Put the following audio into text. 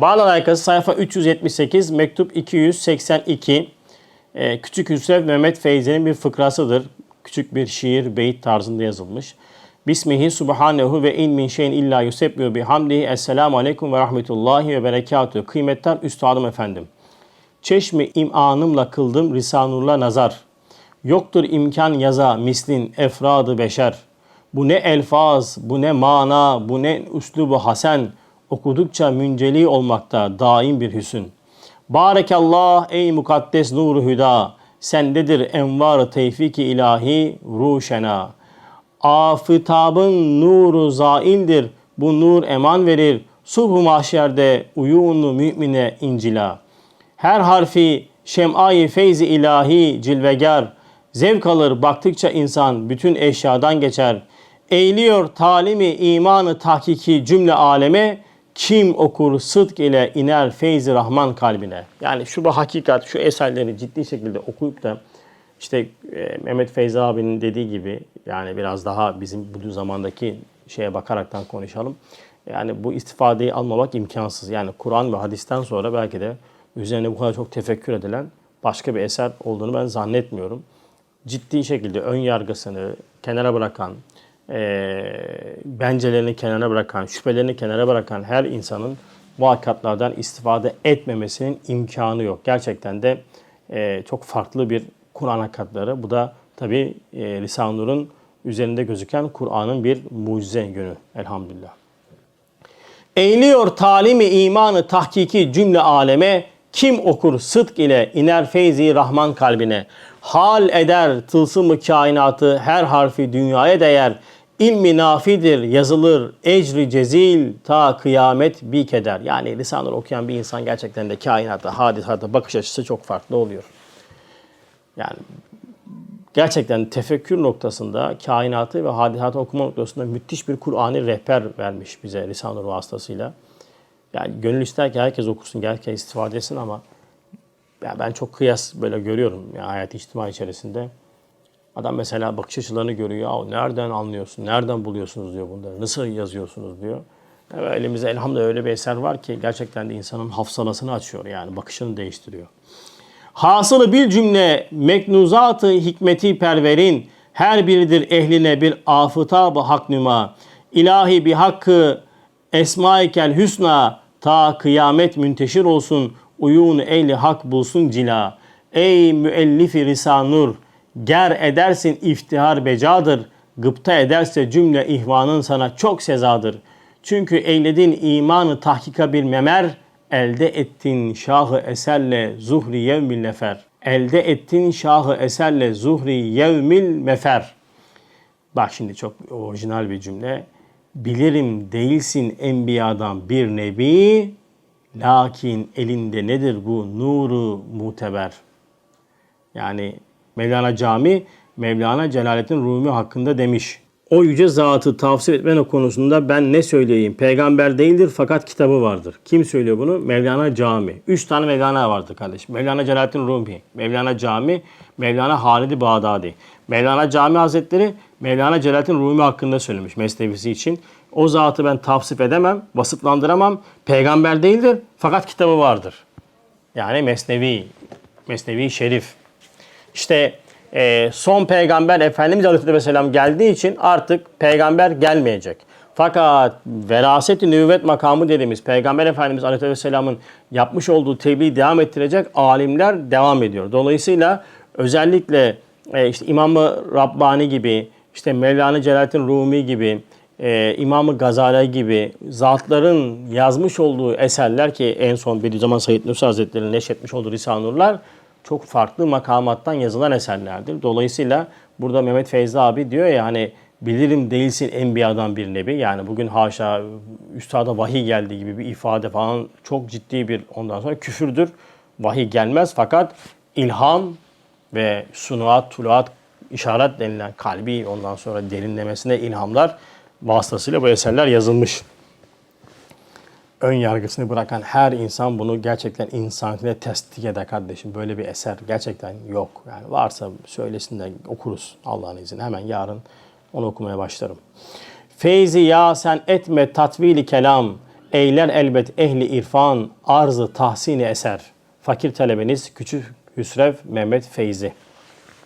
Bağlar Arkası sayfa 378, mektup 282. Ee, Küçük Hüsrev Mehmet Feyzi'nin bir fıkrasıdır. Küçük bir şiir, beyit tarzında yazılmış. Bismihi subhanehu ve in min şeyin illa yusebbihu bihamdihi. Esselamu aleyküm ve rahmetullahi ve berekatuhu. Kıymetler üstadım efendim. Çeşmi imanımla kıldım Risanur'la nazar. Yoktur imkan yaza mislin efradı beşer. Bu ne elfaz, bu ne mana, bu ne üslubu hasen. Okudukça münceli olmakta daim bir hüsün. Barekallah ey mukaddes nuru hüda. Sendedir envar tevfik ilahi ruşena. Afıtabın nuru zaildir. Bu nur eman verir. Subh-u mahşerde uyunu mümine incila. Her harfi şem'ayı feyzi ilahi cilvegar. Zevk alır baktıkça insan bütün eşyadan geçer. Eğiliyor talimi imanı tahkiki cümle aleme. Kim okur sıdk ile iner feyzi rahman kalbine. Yani şu bu hakikat, şu eserleri ciddi şekilde okuyup da işte e, Mehmet Feyzi abinin dediği gibi yani biraz daha bizim bu zamandaki şeye bakaraktan konuşalım. Yani bu istifadeyi almamak imkansız. Yani Kur'an ve hadisten sonra belki de üzerine bu kadar çok tefekkür edilen başka bir eser olduğunu ben zannetmiyorum. Ciddi şekilde ön yargısını kenara bırakan, e, bencelerini kenara bırakan, şüphelerini kenara bırakan her insanın bu hakikatlardan istifade etmemesinin imkanı yok. Gerçekten de e, çok farklı bir Kur'an hakikatları. Bu da tabi e, Lisan-ı Nur'un üzerinde gözüken Kur'an'ın bir mucize yönü elhamdülillah. Eğiliyor talimi imanı tahkiki cümle aleme, kim okur sıdk ile iner feyzi rahman kalbine. Hal eder tılsımı kainatı her harfi dünyaya değer. İlmi nafidir yazılır ecri cezil ta kıyamet bir keder. Yani lisanları okuyan bir insan gerçekten de kainata, hadisata bakış açısı çok farklı oluyor. Yani gerçekten tefekkür noktasında kainatı ve hadisatı okuma noktasında müthiş bir Kur'an'ı rehber vermiş bize Lisan-ı vasıtasıyla. Yani gönül ister ki herkes okusun, herkes istifade etsin ama ya ben çok kıyas böyle görüyorum ya hayat içtima içerisinde. Adam mesela bakış açılarını görüyor. Ya nereden anlıyorsun, nereden buluyorsunuz diyor bunları, nasıl yazıyorsunuz diyor. Evet, elimizde elhamdülillah öyle bir eser var ki gerçekten de insanın hafsalasını açıyor yani bakışını değiştiriyor. Hasılı bir cümle meknuzatı hikmeti perverin her biridir ehline bir afıtabı hak nüma. İlahi bir hakkı esmaikel hüsna ta kıyamet münteşir olsun uyun ehli hak bulsun cila. Ey müellifi risanur ger edersin iftihar becadır. Gıpta ederse cümle ihvanın sana çok sezadır. Çünkü eyledin imanı tahkika bir memer, elde ettin şahı eserle zuhri yevmil nefer. Elde ettin şahı eserle zuhri yevmil mefer. Bak şimdi çok orijinal bir cümle. Bilirim değilsin enbiyadan bir nebi, lakin elinde nedir bu nuru muteber. Yani Mevlana Cami, Mevlana Celaleddin Rumi hakkında demiş. O yüce zatı tavsiye etme konusunda ben ne söyleyeyim? Peygamber değildir fakat kitabı vardır. Kim söylüyor bunu? Mevlana Cami. Üç tane Mevlana vardır kardeşim. Mevlana Celaleddin Rumi, Mevlana Cami, Mevlana Halid-i Bağdadi. Mevlana Cami Hazretleri Mevlana Celaleddin Rumi hakkında söylemiş mesnevisi için. O zatı ben tavsif edemem, vasıflandıramam. Peygamber değildir fakat kitabı vardır. Yani Mesnevi, Mesnevi Şerif. İşte e, son peygamber Efendimiz Aleyhisselam geldiği için artık peygamber gelmeyecek. Fakat veraset-i nüvvet makamı dediğimiz Peygamber Efendimiz Aleyhisselam'ın yapmış olduğu tebliği devam ettirecek alimler devam ediyor. Dolayısıyla özellikle e, işte İmam-ı Rabbani gibi, işte Mevlana Celaleddin Rumi gibi, e, İmam-ı Gazali gibi zatların yazmış olduğu eserler ki en son Bediüzzaman Said Nursi Hazretleri'nin neşretmiş olduğu Risale-i Nurlar çok farklı makamattan yazılan eserlerdir. Dolayısıyla burada Mehmet Feyzi abi diyor ya hani bilirim değilsin enbiyadan bir nebi. Yani bugün haşa üstada vahiy geldiği gibi bir ifade falan çok ciddi bir ondan sonra küfürdür. Vahiy gelmez fakat ilham ve sunuat, tuluat, işaret denilen kalbi ondan sonra derinlemesine ilhamlar vasıtasıyla bu eserler yazılmış ön yargısını bırakan her insan bunu gerçekten insaniyetine tasdik eder kardeşim. Böyle bir eser gerçekten yok. Yani varsa söylesin de okuruz Allah'ın izniyle. Hemen yarın onu okumaya başlarım. Feyzi ya sen etme tatvili kelam. eyler elbet ehli irfan arzı tahsini eser. Fakir talebeniz Küçük Hüsrev Mehmet Feyzi.